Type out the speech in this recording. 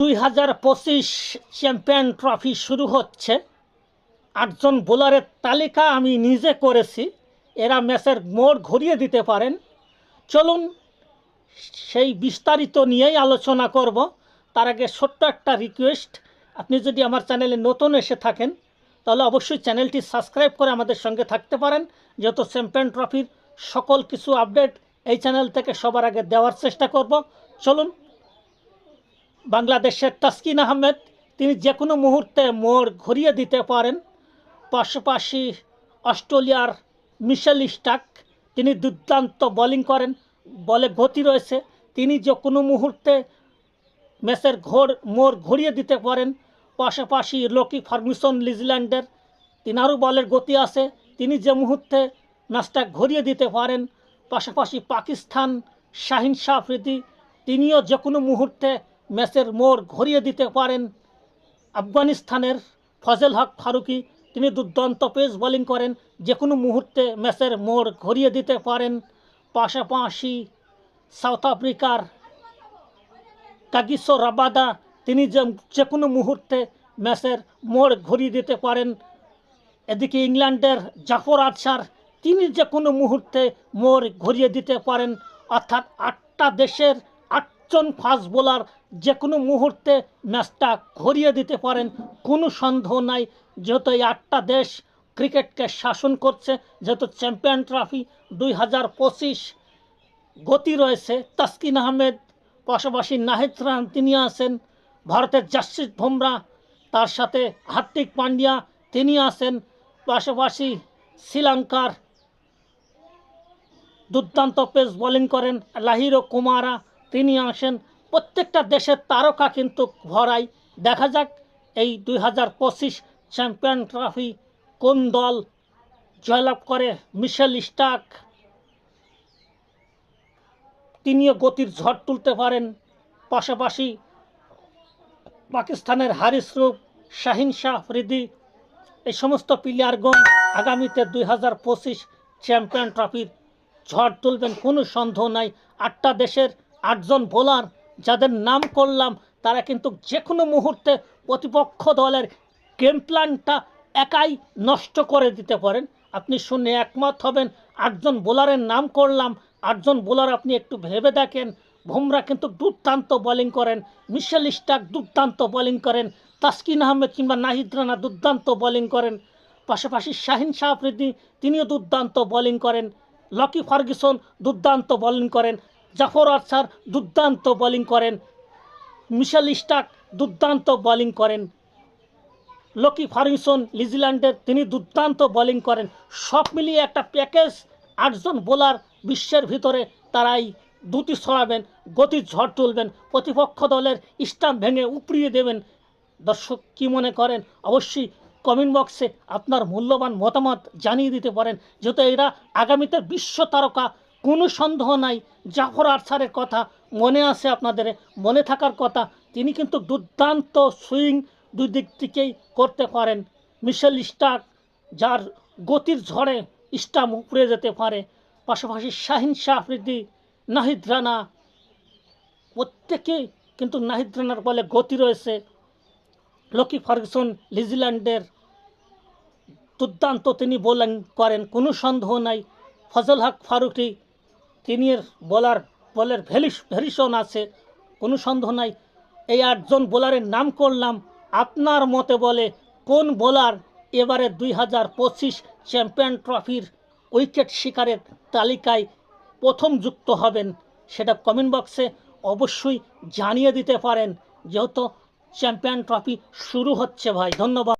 দুই হাজার পঁচিশ চ্যাম্পিয়ন ট্রফি শুরু হচ্ছে। আটজন বোলারের তালিকা আমি নিজে করেছি। এরা ম্যাচের মোড় ঘুরিয়ে দিতে পারেন। চলুন সেই বিস্তারিত নিয়েই আলোচনা করব। তার আগে ছোট্ট একটা রিকোয়েস্ট আপনি যদি আমার চ্যানেলে নতুন এসে থাকেন, তাহলে অবশ্যই চ্যানেলটি সাবস্ক্রাইব করে আমাদের সঙ্গে থাকতে পারেন। যেহেতু চ্যাম্পিয়ন ট্রফির সকল কিছু আপডেট এই চ্যানেল থেকে সবার আগে দেওয়ার চেষ্টা করব। চলুন বাংলাদেশের তাসকিন আহমেদ, তিনি যে কোনো মুহূর্তে মোড় ঘুরিয়ে দিতে পারেন। পাশাপাশি অস্ট্রেলিয়ার মিশেল স্টাক তিনি দুর্দান্ত বোলিং করেন, বলে গতি রয়েছে। তিনি যে কোনো মুহূর্তে ম্যাচের ঘোর, মোড় ঘুরিয়ে দিতে পারেন। পাশাপাশি লকি ফার্মিসন নিউজিল্যান্ডের তিনারও বলের গতি আছে। তিনি যে মুহূর্তে ম্যাচটা ঘুরিয়ে দিতে পারেন, পাশাপাশি পাকিস্তান শাহিন শাহ আফ্রিদি তিনিও যে কোনো মুহূর্তে ম্যাচের মোড় ঘুরিয়ে দিতে পারেন। আফগানিস্তানের ফজল হক ফারুকি, তিনি দুর্দান্ত পেস বোলিং করেন। যে কোনো মুহূর্তে ম্যাচের মোড় ঘুরিয়ে দিতে পারেন। পাশাপাশি সাউথ আফ্রিকার কাগিসো রাবাদা, তিনি যে কোনো মুহূর্তে ম্যাচের মোড় ঘুরিয়ে দিতে পারেন। এদিকে ইংল্যান্ডের জাফর আছার তিনি যে কোনো মুহূর্তে মোড় ঘুরিয়ে দিতে পারেন। অর্থাৎ আটটা দেশের আটজন ফাস্ট বোলার যে কোনো মুহূর্তে ম্যাচটা ঘুরিয়ে দিতে পারেন, কোনো সন্দেহ নাই। যেহেতু এই আটটা দেশ ক্রিকেটকে শাসন করছে, যেহেতু চ্যাম্পিয়ন ট্রফি দুই হাজার পঁচিশ গতি রয়েছে, তাসকিন আহমেদ, পাশাপাশি নাহিদ রান তিনি আছেন, ভারতের জাসপ্রীত বুমরা, তার সাথে হার্দিক পান্ডিয়া তিনি আছেন, পাশাপাশি শ্রীলঙ্কার দুর্দান্ত পেস বোলিং করেন লাহিরো কুমারা। তিনি আসেন প্রত্যেকটা দেশের তারকা কিন্তু ভরাই। দেখা যাক এই দুই হাজার পঁচিশ চ্যাম্পিয়ন ট্রফি কোন দল জয়লাভ করে। মিশেল স্টাক তিনিও গতির ঝড় তুলতে পারেন। পাশাপাশি পাকিস্তানের হারিস রূপ, শাহিন শাহ আফ্রিদি এই সমস্ত প্লেয়ারগণ আগামীতে দুই হাজার পঁচিশ চ্যাম্পিয়ন ট্রফির ঝড় তুলবেন, কোনো সন্দেহ নাই। আটটা দেশের আটজন বোলার যাদের নাম করলাম, তারা কিন্তু যে কোনো মুহূর্তে প্রতিপক্ষ দলের গেম প্ল্যানটা একাই নষ্ট করে দিতে পারেন। আপনি শুনে একমত হবেন, আটজন বোলারের নাম করলাম, আটজন বোলার আপনি একটু ভেবে দেখেন। বুমরা কিন্তু দুর্দান্ত বোলিং করেন, মিশেল স্টাক দুর্দান্ত বোলিং করেন, তাসকিন আহমেদ কিংবা নাহিদ রানা দুর্দান্ত বোলিং করেন। পাশাপাশি শাহিন শাহ আফ্রিদি তিনিও দুর্দান্ত বোলিং করেন, লকি ফার্গুসন দুর্দান্ত বোলিং করেন। জাফর আর্সার দুর্দান্ত বোলিং করেন। মিশেল স্টাক দুর্দান্ত বোলিং করেন। লকি ফার্মিসন নিউজিল্যান্ডের তিনি দুর্দান্ত বোলিং করেন। সব মিলিয়ে একটা প্যাকেজ আটজন বোলার বিশ্বের ভিতরে তারাই দুটি ছড়াবেন গতির ঝড় তুলবেন, প্রতিপক্ষ দলের স্টাম্প ভেঙে উপড়িয়ে দেবেন। দর্শক কি মনে করেন? অবশ্যই কমেন্ট বক্সে আপনার মূল্যবান মতামত জানিয়ে দিতে পারেন, যেহেতু এরা আগামীতে বিশ্ব তারকা কোনো সন্দেহ নাই। জাফর আরসারের কথা মনে আছে আপনাদের? মনে থাকার কথা, তিনি কিন্তু দুর্দান্ত সুইং দুই দিক থেকেই করতে পারেন। মিশেল স্টাক যার গতির ঝড়ে স্টাম্প উপড়ে যেতে পারে, পাশাপাশি শাহিন শাহ নাহিদ রানা, প্রত্যেকেই কিন্তু নাহিদ রানার বলে গতি রয়েছে। লকি ফার্গুসন নিউজিল্যান্ডের দুর্দান্ত তিনি বোলিং করেন, কোনো সন্দেহ নাই। ফজল হক ফারুকি তিনি এর বলার বলের ভ্যালিস ভ্যারিশন আছে, কোনো সন্দেহ নাই। এই আটজন বোলারের নাম করলাম, আপনার মতে বলে কোন বোলার এবারে দুই হাজার পঁচিশ চ্যাম্পিয়ন ট্রফির উইকেট শিকারের তালিকায় প্রথম যুক্ত হবেন সেটা কমেন্ট বক্সে অবশ্যই জানিয়ে দিতে পারেন, যেহেতু চ্যাম্পিয়ন ট্রফি শুরু হচ্ছে ভাই। ধন্যবাদ।